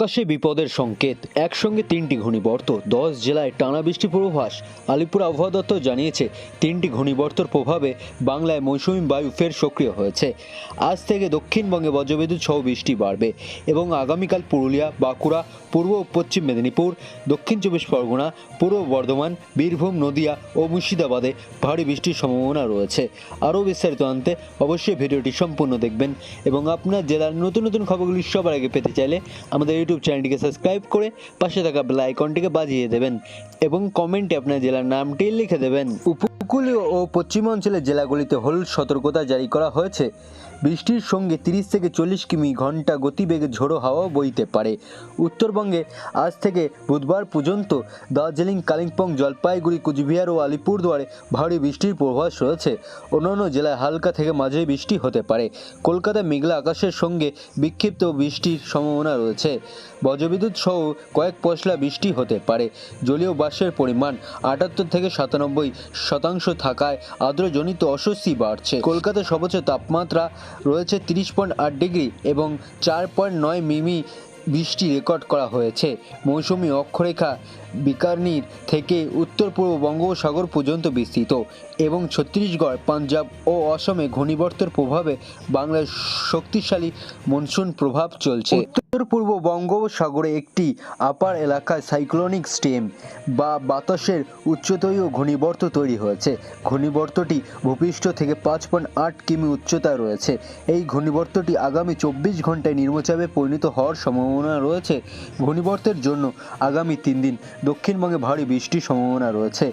আকাশে বিপদের সংকেত। একসঙ্গে তিনটি ঘূর্ণিবর্ত দশ জেলায় টানা বৃষ্টি পূর্বাভাস। আলিপুর আবহাওয়া দপ্তর জানিয়েছে, তিনটি ঘূর্ণিবর্তর প্রভাবে বাংলায় মৌসুমী বায়ু ফের সক্রিয় হয়েছে। আজ থেকে দক্ষিণবঙ্গে বজ্রবিদ্যুৎ সহ বৃষ্টি বাড়বে এবং আগামীকাল পুরুলিয়া, বাঁকুড়া পূর্ব ও পশ্চিম মেদিনীপুর, দক্ষিণ চব্বিশ পরগনা, পূর্ব বর্ধমান, বীরভূম, নদিয়া ও মুর্শিদাবাদে ভারী বৃষ্টির সম্ভাবনা রয়েছে। আরও বিস্তারিত আনতে অবশ্যই ভিডিওটি সম্পূর্ণ দেখবেন এবং আপনার জেলার নতুন নতুন খবরগুলি সবার আগে পেতে চাইলে আমাদের ইউটিউব চ্যানেলটিকে সাবস্ক্রাইব করে পাশে থাকা বেল আইকনটিকে বাজিয়ে দেবেন এবং কমেন্টে আপনার জেলার নামটি লিখে দেবেন। উপকূলীয় ও পশ্চিমাঞ্চলের জেলাগুলিতে হলুদ সতর্কতা জারি করা হয়েছে। বৃষ্টির সঙ্গে তিরিশ থেকে চল্লিশ কিমি ঘণ্টা গতিবেগে ঝোড়ো হাওয়া বইতে পারে। উত্তরবঙ্গে আজ থেকে বুধবার পর্যন্ত দার্জিলিং, কালিম্পং, জলপাইগুড়ি, কুচবিহার ও আলিপুরদুয়ারে ভারী বৃষ্টির পূর্বাভাস রয়েছে। অন্যান্য জেলায় হালকা থেকে মাঝারি বৃষ্টি হতে পারে। কলকাতা মেঘলা আকাশের সঙ্গে বিক্ষিপ্ত বৃষ্টির সম্ভাবনা রয়েছে। বজ্রবিদ্যুৎ সহ কয়েক পশলা বৃষ্টি হতে পারে। জলীয় বাষ্পের পরিমাণ আটাত্তর থেকে সাতানব্বই শতাংশ থাকায় আর্দ্রজনিত অস্বস্তি বাড়ছে। কলকাতার সর্বোচ্চ তাপমাত্রা রয়েছে তিরিশ পয়েন্ট আট ডিগ্রি এবং চার পয়েন্ট নয় মিমি বৃষ্টি রেকর্ড করা হয়েছে। মৌসুমি অক্ষরেখা বিকানির থেকে উত্তর পূর্ব বঙ্গোপসাগর পর্যন্ত বিস্তৃত এবং ছত্তিশগড়, পাঞ্জাব ও অসমে ঘূর্ণিবর্তের প্রভাবে বাংলার শক্তিশালী মনসুন প্রভাব চলছে। উত্তর পূর্ব বঙ্গোপসাগরে একটি আপার এলাকায় সাইক্লোনিক স্টেম বা বাতাসের উচ্চতরীয় ঘূর্ণিবর্ত তৈরি হয়েছে। ঘূর্ণিবর্তটি ভূপৃষ্ঠ থেকে পাঁচ পয়েন্ট আট কিমি উচ্চতায় রয়েছে। এই ঘূর্ণিবর্তটি আগামী চব্বিশ ঘন্টায় নিম্নচাপে পরিণত হওয়ার সম্ভাবনা রয়েছে। ঘূর্ণিবর্তের জন্য আগামী তিন দিন দক্ষিণবঙ্গে ভারী বৃষ্টির সম্ভাবনা রয়েছে।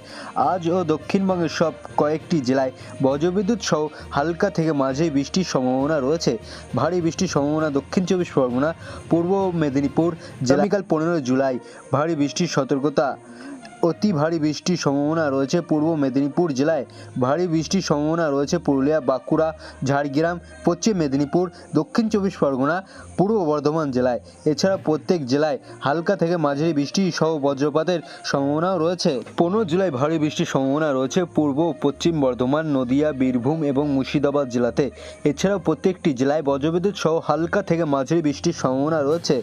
আজ ও দক্ষিণবঙ্গের সব কয়েকটি জেলায় বজ্রবিদ্যুৎ সহ হালকা থেকে মাঝেই বৃষ্টির সম্ভাবনা রয়েছে। ভারী বৃষ্টির সম্ভাবনা দক্ষিণ চব্বিশ পরগনা, পূর্ব মেদিনীপুর জেলাকাল পনেরো জুলাই। ভারী বৃষ্টির সতর্কতা অতি ভারী বৃষ্টির সম্ভাবনা রয়েছে পূর্ব মেদিনীপুর জেলায়। ভারী বৃষ্টির সম্ভাবনা রয়েছে পুরুলিয়া, বাঁকুড়া, ঝাড়গ্রাম, পশ্চিম মেদিনীপুর, দক্ষিণ চব্বিশ পরগনা, পূর্ব বর্ধমান জেলায়। এছাড়া প্রত্যেক জেলায় হালকা থেকে মাঝারি বৃষ্টি সহ বজ্রপাতের সম্ভাবনাও রয়েছে। পনেরো জুলাই ভারী বৃষ্টির সম্ভাবনা রয়েছে পূর্ব পশ্চিম বর্ধমান, নদিয়া, বীরভূম এবং মুর্শিদাবাদ জেলাতে। এছাড়াও প্রত্যেকটি জেলায় বজ্রবিদ্যুৎ সহ হালকা থেকে মাঝারি বৃষ্টির সম্ভাবনা রয়েছে।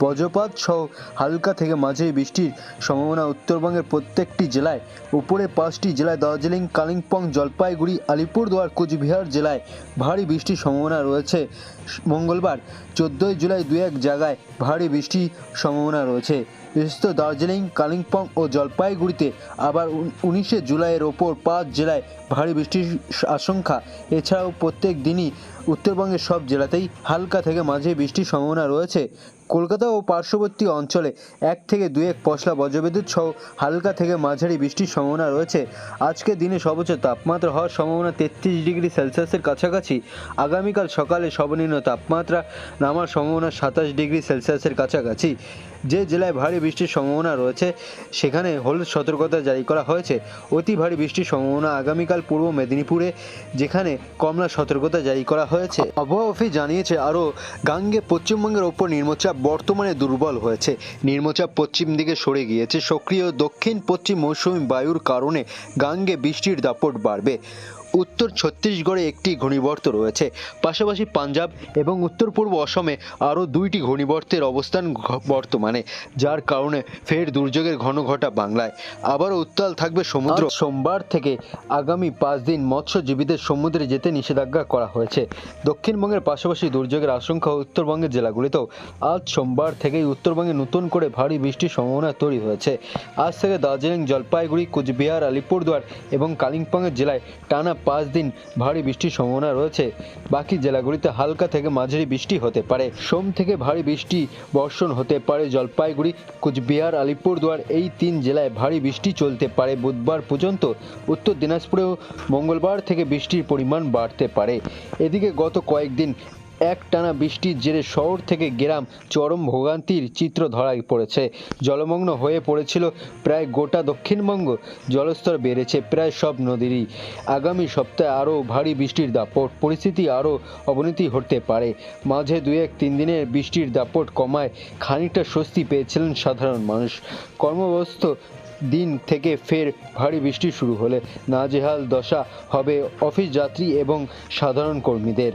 বজ্রপাত সহ হালকা থেকে মাঝে বৃষ্টির সম্ভাবনা উত্তরবঙ্গের প্রত্যেকটি জেলায়। উপরে পাঁচটি জেলায় দার্জিলিং, কালিম্পং, জলপাইগুড়ি, আলিপুরদুয়ার, কোচবিহার জেলায় ভারী বৃষ্টির সম্ভাবনা রয়েছে। মঙ্গলবার, চোদ্দোই জুলাই দু এক জায়গায় ভারী বৃষ্টির সম্ভাবনা রয়েছে। বিশেষত দার্জিলিং, কালিম্পং ও জলপাইগুড়িতে আবার উনিশে জুলাইয়ের ওপর পাঁচ জেলায় ভারী বৃষ্টির আশঙ্কা। এছাড়াও প্রত্যেক দিনই উত্তরবঙ্গের সব জেলাতেই হালকা থেকে মাঝে বৃষ্টির সম্ভাবনা রয়েছে। কলকাতা ও পার্শ্ববর্তী অঞ্চলে এক থেকে দু এক পশলা বজ্রবিদ্যুৎ সহ হালকা থেকে মাঝারি বৃষ্টির সম্ভাবনা রয়েছে। আজকে দিনে সর্বোচ্চ তাপমাত্রা হওয়ার সম্ভাবনা তেত্রিশ ডিগ্রি সেলসিয়াসের কাছাকাছি। আগামীকাল সকালে সর্বনিম্ন তাপমাত্রা নামার সম্ভাবনা সাতাশ ডিগ্রি সেলসিয়াসের কাছাকাছি। যে জেলায় ভারী বৃষ্টির সম্ভাবনা রয়েছে। সেখানে হলুদ সতর্কতা জারি করা হয়েছে। অতি ভারী বৃষ্টির সম্ভাবনা আগামীকাল পূর্ব মেদিনীপুরে, যেখানে কমলা সতর্কতা জারি করা হয়েছে। আবহাওয়া অফিস জানিয়েছে, আরও গাঙ্গে পশ্চিমবঙ্গের ওপর নিম্নচাপ বর্তমানে দুর্বল হয়েছে। নিম্নচাপ পশ্চিম দিকে সরে গিয়েছে। সক্রিয় দক্ষিণ পশ্চিম মৌসুমী বায়ুর কারণে গাঙ্গে বৃষ্টির দাপট বাড়বে। উত্তর ছত্তিশগড়ে একটি ঘূর্ণিবর্ত রয়েছে। পাশাপাশি পাঞ্জাব এবং উত্তর পূর্ব অসমে আরও দুইটি ঘূর্ণিবর্তের অবস্থান বর্তমানে, যার কারণে ফের দুর্যোগের ঘন ঘটা বাংলায়। আবারও উত্তাল থাকবে সমুদ্র। সোমবার থেকে আগামী পাঁচ দিন মৎস্যজীবীদের সমুদ্রে যেতে নিষেধাজ্ঞা করা হয়েছে। দক্ষিণবঙ্গের পাশাপাশি দুর্যোগের আশঙ্কা উত্তরবঙ্গের জেলাগুলিতেও আজ সোমবার থেকেই উত্তরবঙ্গে নতুন করে ভারী বৃষ্টির সম্ভাবনা তৈরি হয়েছে। আজ থেকে দার্জিলিং, জলপাইগুড়ি, কুচবিহার, আলিপুরদুয়ার এবং কালিম্পংয়ের জেলায় টানা পাঁচ দিন ভারী বৃষ্টির সম্ভাবনা রয়েছে। বাকি জেলাগুলিতে হালকা থেকে মাঝারি বৃষ্টি হতে পারে। সোম থেকে ভারী বৃষ্টি বর্ষণ হতে পারে জলপাইগুড়ি, কুচবিহার, আলিপুরদুয়ার। এই তিন জেলায় ভারী বৃষ্টি চলতে পারে। বুধবার পর্যন্ত উত্তর দিনাজপুরেও মঙ্গলবার থেকে বৃষ্টির পরিমাণ বাড়তে পারে। এদিকে গত কয়েকদিন এক টানা বৃষ্টির জেরে শহর থেকে গ্রাম চরম ভোগান্তির চিত্র ধরাই পড়েছে। জলমগ্ন হয়ে পড়েছিল প্রায় গোটা দক্ষিণবঙ্গ। জলস্তর বেড়েছে প্রায় সব নদীরই। আগামী সপ্তাহে আরও ভারী বৃষ্টির দাপট। পরিস্থিতি আরও অবনতি হতে পারে। মাঝে দু এক তিন দিনের বৃষ্টির দাপট কমায় খানিকটা স্বস্তি পেয়েছিলেন সাধারণ মানুষ। কর্মব্যস্ত দিন থেকে ফের ভারী বৃষ্টি শুরু হলে নাজেহাল দশা হবে অফিস যাত্রী এবং সাধারণ কর্মীদের।